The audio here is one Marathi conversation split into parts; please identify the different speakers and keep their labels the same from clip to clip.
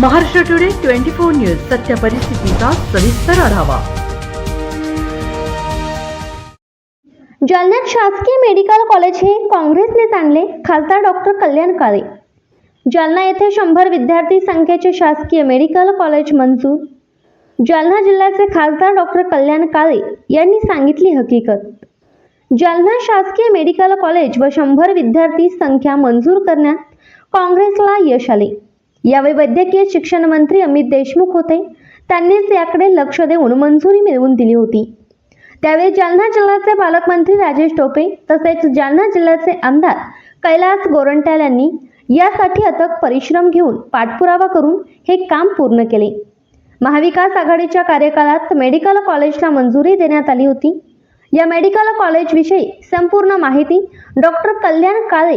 Speaker 1: Maharashtra today twenty four news सत्य परिस्थितीचा सविस्तर आढावा.
Speaker 2: जालन्यात शासकीय मेडिकल कॉलेज हे काँग्रेसने आणले खासदार डॉक्टर कल्याण काळे. जालना येथे शंभर विद्यार्थी संख्येचे शासकीय मेडिकल कॉलेज मंजूर. जालना जिल्ह्याचे खासदार डॉक्टर कल्याण काळे यांनी सांगितली हकीकत. जालना शासकीय मेडिकल कॉलेज व शंभर विद्यार्थी संख्या मंजूर करण्यात काँग्रेसला यश आले. यावेळी वैद्यकीय शिक्षण मंत्री अमित देशमुख होते. त्यांनीच याकडे लक्ष देऊन मंजुरी मिळवून दिली होती. त्यावेळी जालना जिल्ह्याचे पालकमंत्री राजेश टोपे तसेच जालना जिल्ह्याचे आमदार कैलास गोरंट्याल यांनी यासाठी अथक परिश्रम घेऊन पाठपुरावा करून हे काम पूर्ण केले. महाविकास आघाडीच्या कार्यकाळात मेडिकल कॉलेजला मंजुरी देण्यात आली होती. या मेडिकल कॉलेजविषयी संपूर्ण माहिती डॉक्टर कल्याण काळे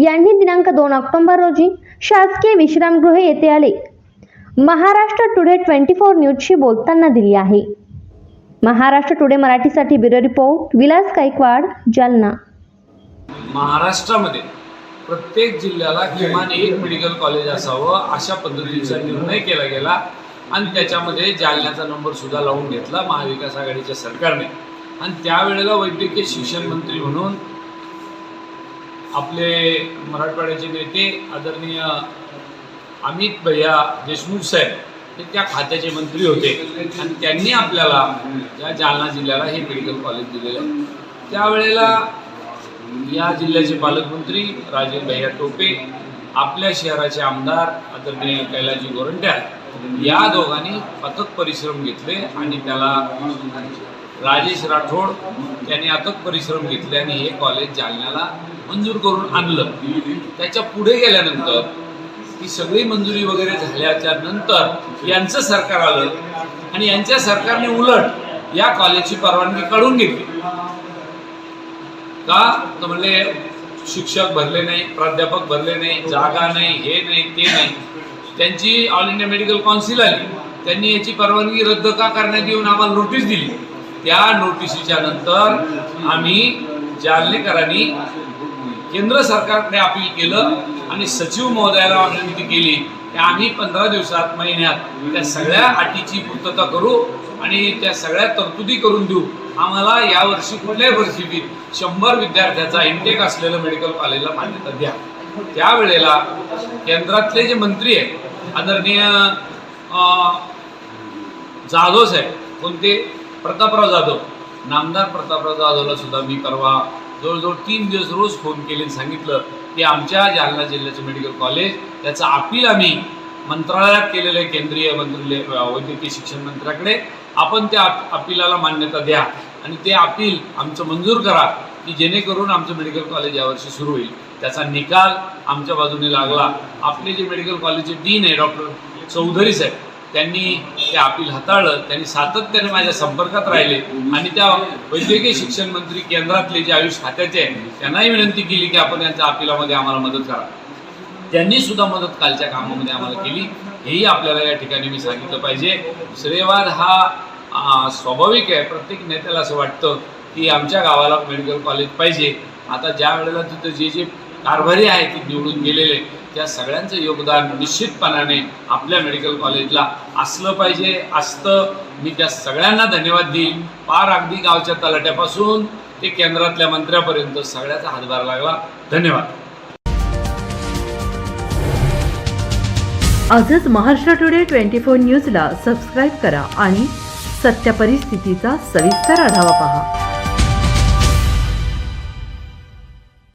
Speaker 2: यांनी दिनांक दोन ऑक्टोबर रोजी शासकीय विश्रामगृह येथे आले. महाराष्ट्र टुडे ट्वेंटी फोर न्यूजशी बोलताना दिली आहे. महाराष्ट्र टुडे मराठीसाठी ब्युरो रिपोर्ट विलास गायकवाड जालना.
Speaker 3: महाराष्ट्रामध्ये प्रत्येक जिल्ह्याला किमान एक मेडिकल कॉलेज असावं अशा पद्धतीचा निर्णय केला गेला आणि त्याच्यामध्ये जालन्याचा नंबर सुद्धा लावून घेतला महाविकास आघाडीच्या सरकारने. आणि त्यावेळेला वैद्यकीय शिक्षण मंत्री म्हणून आपले मराठवाड्याचे नेते आदरणीय अमित भैया देशमुख साहेब हे त्या खात्याचे मंत्री होते. आणि त्यांनी आपल्याला या जालना जिल्ह्याला हे मेडिकल कॉलेज दिलेलं आहे. त्यावेळेला या जिल्ह्याचे पालकमंत्री राजेश भैया टोपे आपल्या शहराचे आमदार आदरणीय कैलाजी गोरंट्याल या दोघांनी अथक परिश्रम घेतले आणि त्याला राजेश राठोड यांनी अथक परिश्रम घेतले आणि हे कॉलेज जालन्याला मंजूर करून आणलं. त्याच्या पुढे गेल्यानंतर ही सगळी मंजुरी वगैरे झाल्याच्यानंतर यांचं सरकार आलं आणि यांच्या सरकारने उलट या कॉलेजची परवानगी काढून घेतली. का? तर म्हणले शिक्षक भरले नाही प्राध्यापक भरले नाही जागा नाही हे नाही ते नाही. त्यांची ऑल इंडिया मेडिकल काउन्सिल आली. त्यांनी याची परवानगी रद्द का करण्यात येऊन आम्हाला नोटीस दिली. त्या नोटिसीच्या नंतर आम्ही जालनेकरांनी केंद्र सरकारकडे अपील केलं आणि सचिव महोदयाला विनंती केली की आम्ही पंधरा दिवसात महिन्यात त्या सगळ्या अटीची पूर्तता करू आणि त्या सगळ्या तरतुदी करून देऊ. आम्हाला यावर्षी कुठल्याही परिस्थितीत शंभर विद्यार्थ्याचा इंटेक असलेलं मेडिकल कॉलेजला मान्यता द्या. त्यावेळेला केंद्रातले जे मंत्री आहेत आदरणीय जाधव साहेब कोणते? प्रतापराव जाधव. नामदार प्रतापराव जाधवला सुद्धा मी परवा जवळजवळ तीन दिवस रोज फोन केले आणि सांगितलं की आमच्या जालना जिल्ह्याचं मेडिकल कॉलेज त्याचं अपील आम्ही मंत्रालयात केलेलं आहे केंद्रीय मंत्री वैद्यकीय शिक्षण मंत्र्याकडे. आपण त्या अपिलाला मान्यता द्या आणि ते अपील आमचं मंजूर करा की जेणेकरून आमचं मेडिकल कॉलेज यावर्षी सुरू होईल. त्याचा निकाल आमच्या बाजूने लागला. आपले जे मेडिकल कॉलेजचे डीन आहे डॉक्टर चौधरी साहेब त्यांनी ते अपील हाताळलं त्यांनी सातत्याने माझ्या संपर्कात राहिले आणि त्या वैद्यकीय शिक्षण मंत्री केंद्रातले जे आयुष खात्याचे आहे त्यांनाही विनंती केली की आपण यांच्या अपिलामध्ये आम्हाला मदत करा. त्यांनी सुद्धा मदत कालच्या कामामध्ये आम्हाला केली. हेही आपल्याला या ठिकाणी मी सांगितलं पाहिजे. श्रेयवाद हा स्वाभाविक आहे. प्रत्येक नेत्याला असं वाटतं की आमच्या गावाला मेडिकल कॉलेज पाहिजे. आता ज्या वेळेला तिथं जे जे कारभारी आहेत निवडून गेलेले. त्या सगळ्यांचं योगदान निश्चितपणाने आपल्या मेडिकल कॉलेजला असलं पाहिजे असतं. मी त्या सगळ्यांना धन्यवाद देईन. पार अगदी गावच्या तलाट्यापासून ते केंद्रातल्या मंत्र्यापर्यंत सगळ्याचा हातभार लागला. धन्यवाद.
Speaker 1: आजच महाराष्ट्र टुडे ट्वेंटी फोर न्यूजला सबस्क्राईब करा आणि सत्य परिस्थितीचा सविस्तर आढावा पहा.